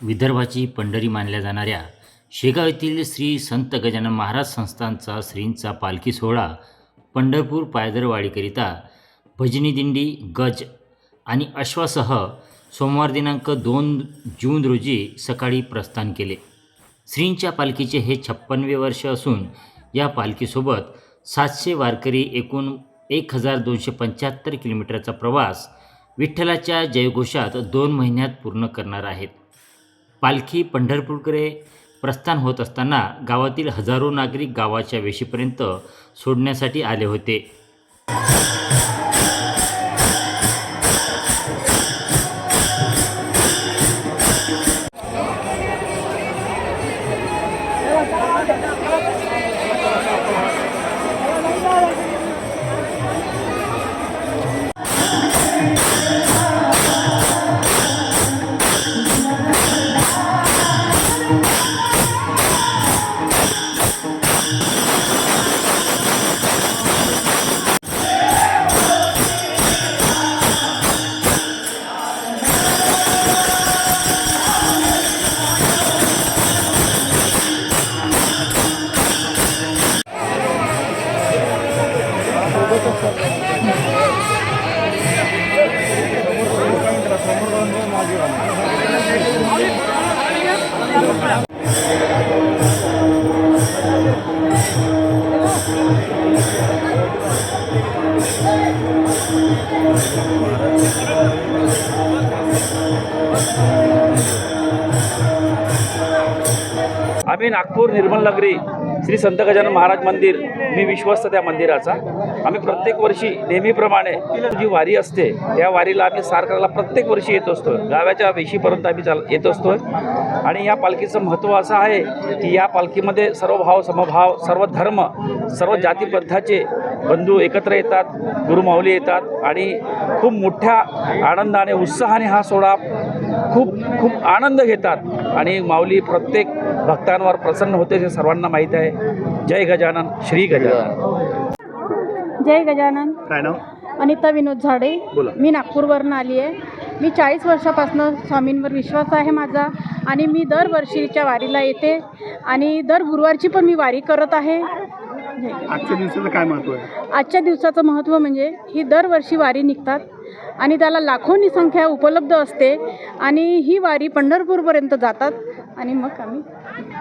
विदर्भाची पंढरी मानल्या जाणाऱ्या शेगाव येथील श्री संत गजानन महाराज संस्थानचा श्रींचा पालखी सोहळा पंढरपूर पायदरवाडीकरिता भजनी दिंडी गज आणि अश्वासह सोमवार दिनांक दोन जून रोजी सकाळी प्रस्थान केले. श्रींच्या पालखीचे हे छप्पनवे वर्ष असून या पालखीसोबत सातशे वारकरी एकूण एक हजार दोनशे पंच्याहत्तर किलोमीटरचा प्रवास विठ्ठलाच्या जयघोषात दोन महिन्यात पूर्ण करणार आहेत. पालखी पंढरपूरकडे प्रस्थान होत असताना गावातील हजारो नागरिक गावाच्या वेशीपर्यंत सोडण्यासाठी आले होते. आम्ही नागपूर निर्मल नगरी श्री संत गजानन महाराज मंदिर मी विश्वस्त त्या मंदिराचा. आम्ही प्रत्येक वर्षी नेहमीप्रमाणे जी वारी असते त्या वारीला आम्ही सारकरला प्रत्येक वर्षी येत असतो. गावाच्या वेशीपर्यंत आम्ही चाल येत असतो. आणि या पालखीचं महत्त्व असं आहे की या पालखीमध्ये सर्व भाव समभाव सर्व धर्म सर्व जातीपद्धाचे बंधू एकत्र येतात गुरुमाऊली येतात आणि खूप मोठ्या आनंदाने उत्साहाने हा सोहळा खूप खूप आनंद घेतात. आणि माऊली प्रत्येक भक्तांवर प्रसन्न होते हे सर्वांना माहीत आहे. जय गजानन श्री गजानन. जय गजानन. काय नाव? अनिता विनोद झाडे. बोला. मी नागपूरवरून आली आहे. मी चाळीस वर्षापासून स्वामींवर विश्वास आहे माझा आणि मी दरवर्षीच्या वारीला येते आणि दर गुरुवारची पण मी वारी करत आहे. आजच्या दिवसाचं काय महत्त्व आहे? आजच्या दिवसाचं महत्त्व म्हणजे ही दरवर्षी वारी निघतात आणि त्याला लाखोंनी संख्या उपलब्ध असते आणि ही वारी पंढरपूरपर्यंत जातात आणि मग आम्ही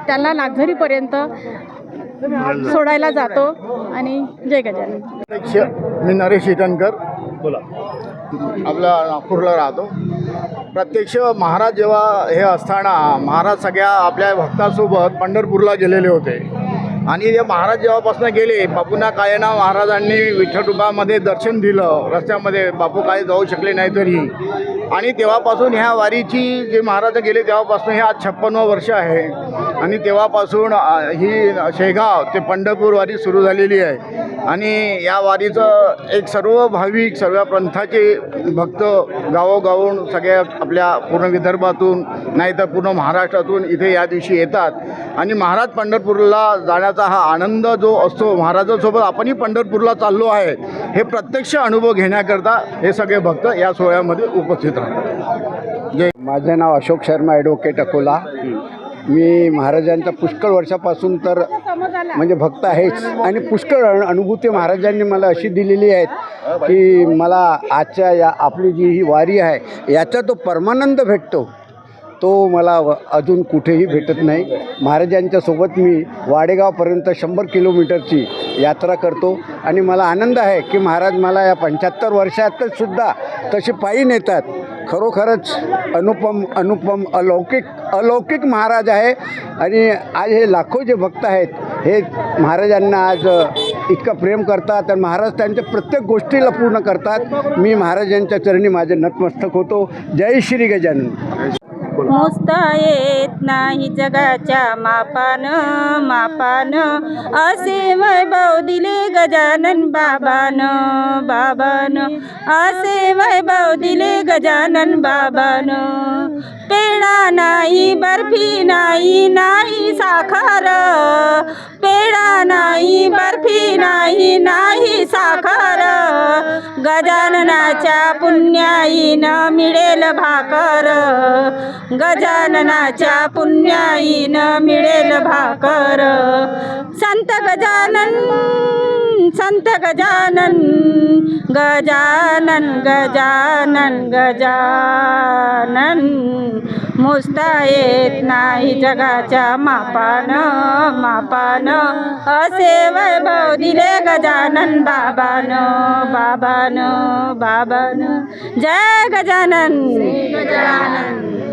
त्याला नागझरीपर्यंत सोडायला जातो आणि जय गजानन. अध्यक्ष मी नरेश इटनकर. बोला. आपला नागपूरला राहतो. प्रत्यक्ष महाराज जेव्हा हे असताना महाराज सगळ्या आपल्या भक्तासोबत पंढरपूरला गेलेले होते. आणि ते महाराज जेव्हापासून गेले बापूंना कायना महाराजांनी विठ्ठलरूपामध्ये दर्शन दिलं रस्त्यामध्ये बापू काय जाऊ शकले नाही तरी. आणि तेव्हापासून ह्या वारीची जे महाराज गेले तेव्हापासून हे आज छप्पन्न वर्ष आहे. आणि तेव्हापासून ही शेगाव ते पंढरपूर वारी सुरू झालेली आहे. आणि या वारीचं एक सर्व भाविक सर्व पंथाचे भक्त गावोगावून सगळ्या आपल्या पूर्ण विदर्भातून नाही तर पूर्ण महाराष्ट्रातून इथे या दिवशी येतात. आणि महाराज पंढरपूरला जाण्याचा हा आनंद जो असतो महाराजांसोबत आपणही पंढरपूरला चाललो आहे हे प्रत्यक्ष अनुभव घेण्याकरता हे सगळे भक्त या सोहळ्यामध्ये उपस्थित राहतात. जय. माझे नाव अशोक शर्मा ॲडव्होकेट अकोला. मी महाराजांचा पुष्कळ वर्षापासून तर म्हणजे भक्त आहेच आणि पुष्कळ अनु- अनुभूती महाराजांनी मला अशी दिलेली आहेत की मला आजच्या या आपली जी ही वारी आहे याचा तो परमानंद भेटतो. तो मला व- अजून कुठेही भेटत नाही. महाराजांच्या सोबत मी वाडेगावपर्यंत शंभर किलोमीटरची यात्रा करतो. आणि मला आनंद आहे की महाराज मला या पंच्याहत्तर वर्षातच सुद्धा तसे पायी नेतात. खरोखरच अनुपम अनुपम अलौकिक अलौकिक महाराज आहे. आणि आज हे लाखो जे भक्त आहेत हे महाराजांना आज इतकं प्रेम करतात आणि महाराज त्यांच्या प्रत्येक गोष्टीला पूर्ण करतात. मी महाराजांच्या चरणी माझे नतमस्तक होतो. जय श्री गजानन. मोजता येत नाही जगाच्या मापान मापान. असे वैभव दिले गजानन बाबान बाबान. असे वैभव दिले गजानन बाबान. पेढा नाही बर्फी नाही नाही साखर. पेढा नाही बर्फी नाही नाही साखर. गजाननाच्या पुण्याईनं मिळेल भाकर. गजाननाच्या पुण्याईनं मिळेल भाकर. संत गजानन संत गजानन गजानन गजानन गजानन. मोजता येत नाही जगाच्या मापान मापान. असे वैभव दिले गजानन बाबान बाबान बाबान. जय गजानन. गजानन.